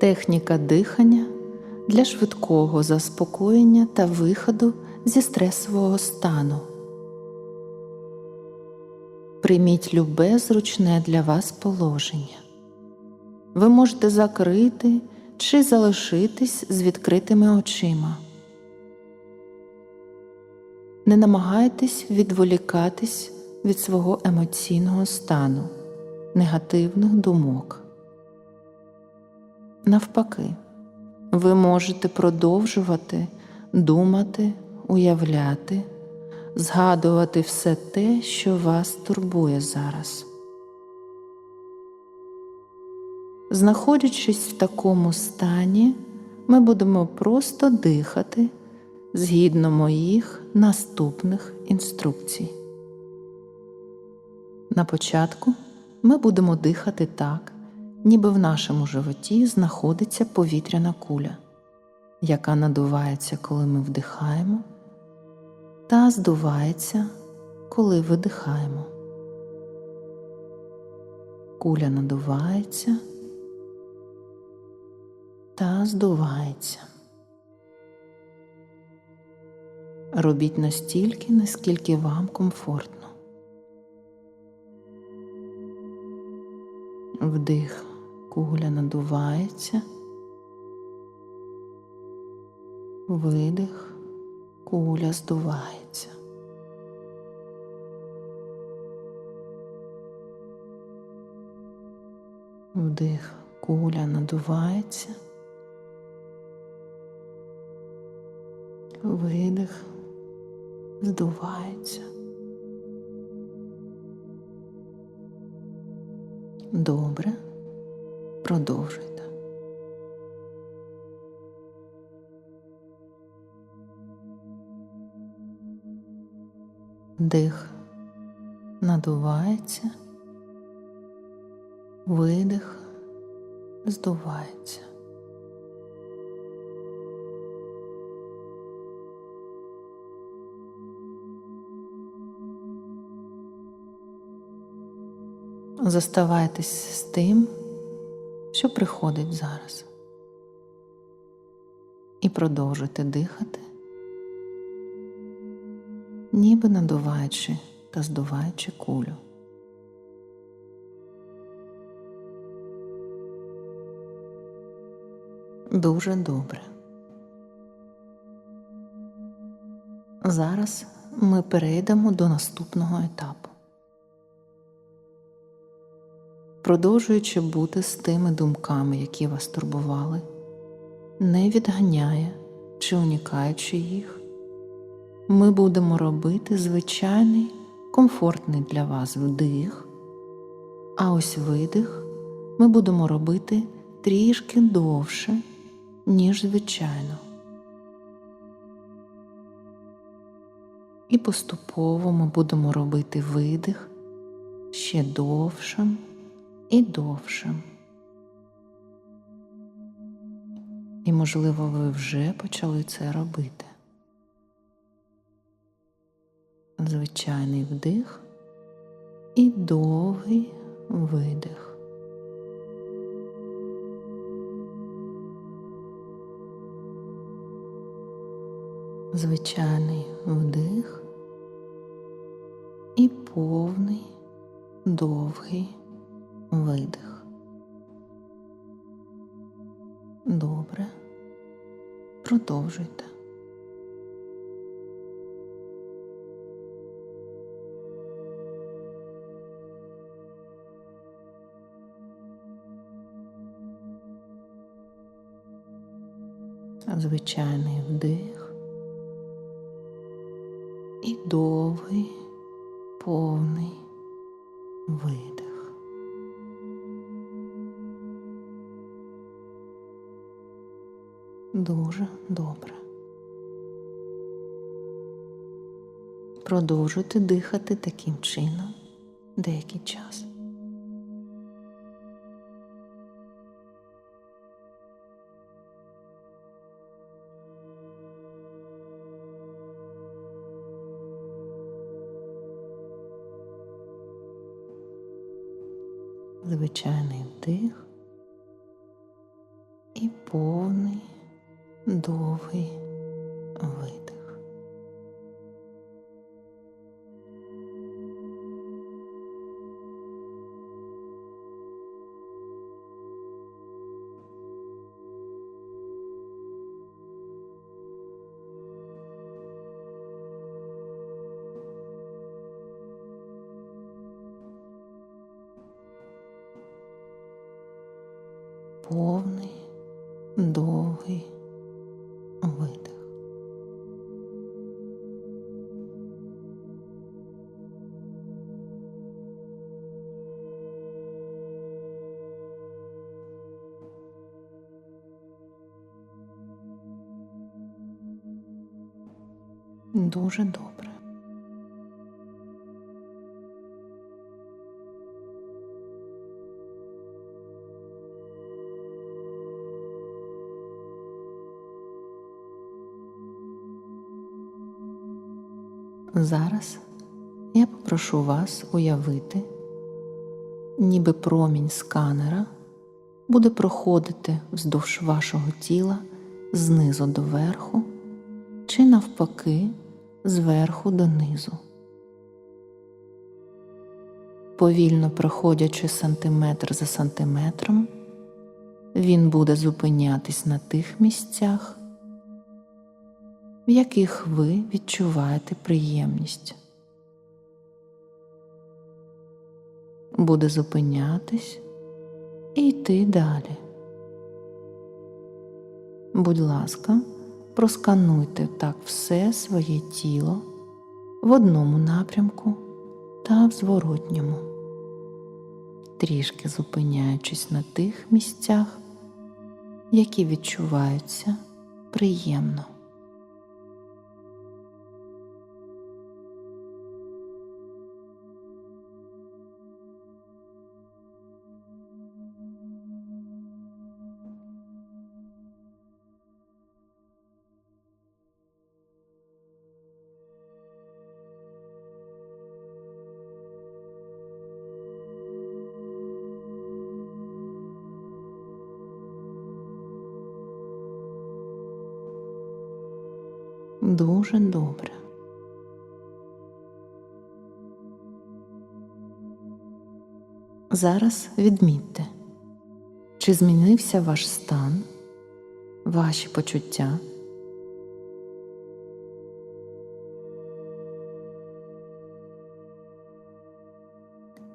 Техніка дихання для швидкого заспокоєння та виходу зі стресового стану. Прийміть любе зручне для вас положення. Ви можете закрити чи залишитись з відкритими очима. Не намагайтесь відволікатись від свого емоційного стану, негативних думок. Навпаки, ви можете продовжувати думати, уявляти, згадувати все те, що вас турбує зараз. Знаходячись в такому стані, ми будемо просто дихати згідно моїх наступних інструкцій. На початку ми будемо дихати так, ніби в нашому животі знаходиться повітряна куля, яка надувається, коли ми вдихаємо, та здувається, коли видихаємо. Куля надувається та здувається. Робіть настільки, наскільки вам комфортно. Вдих, куля надувається, видих, куля здувається. Вдих, куля надувається. Видих, здувається. Добре, продовжуйте. Дих надувається, видих здувається. Заставайтесь з тим, що приходить зараз. І продовжуйте дихати, ніби надуваючи та здуваючи кулю. Дуже добре. Зараз ми перейдемо до наступного етапу. Продовжуючи бути з тими думками, які вас турбували, не відганяє чи унікаючи їх, ми будемо робити звичайний комфортний для вас вдих, а ось видих ми будемо робити трішки довше, ніж звичайно. І поступово ми будемо робити видих ще довшим і довшим. І, можливо, ви вже почали це робити. Звичайний вдих і довгий видих. Звичайний вдих і повний довгий видих. Добре. Продовжуйте. Звичайний вдих і довгий повний видих. Дуже добре. Продовжуйте дихати таким чином деякий час. звичайний вдих і повний довгий видих. Повний довгий Дуже добре. Зараз я попрошу вас уявити, ніби промінь сканера буде проходити вздовж вашого тіла знизу до верху чи навпаки зверху донизу. Повільно проходячи сантиметр за сантиметром, він буде зупинятись на тих місцях, в яких ви відчуваєте приємність. Буде зупинятись і йти далі. Будь ласка, проскануйте так все своє тіло в одному напрямку та в зворотньому, трішки зупиняючись на тих місцях, які відчуваються приємно. Дуже добре. Зараз відмітьте, чи змінився ваш стан, ваші почуття.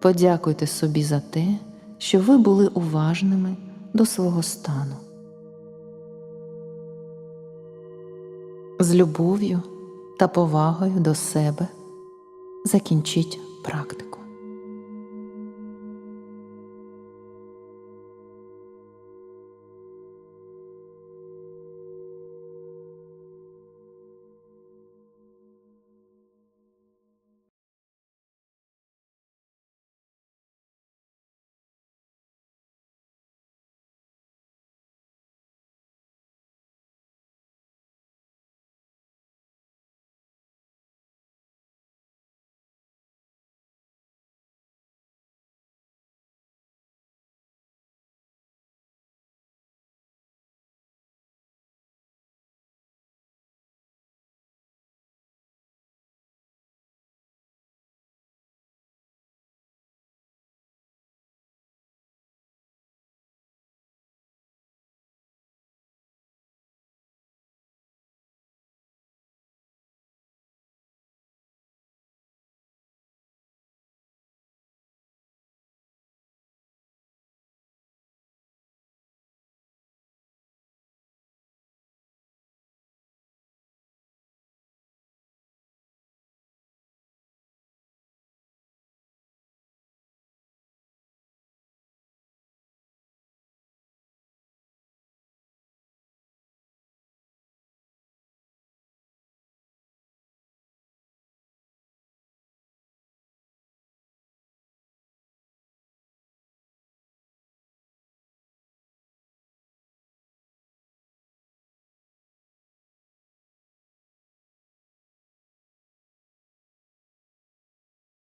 Подякуйте собі за те, що ви були уважними до свого стану. З любов'ю та повагою до себе закінчіть практику.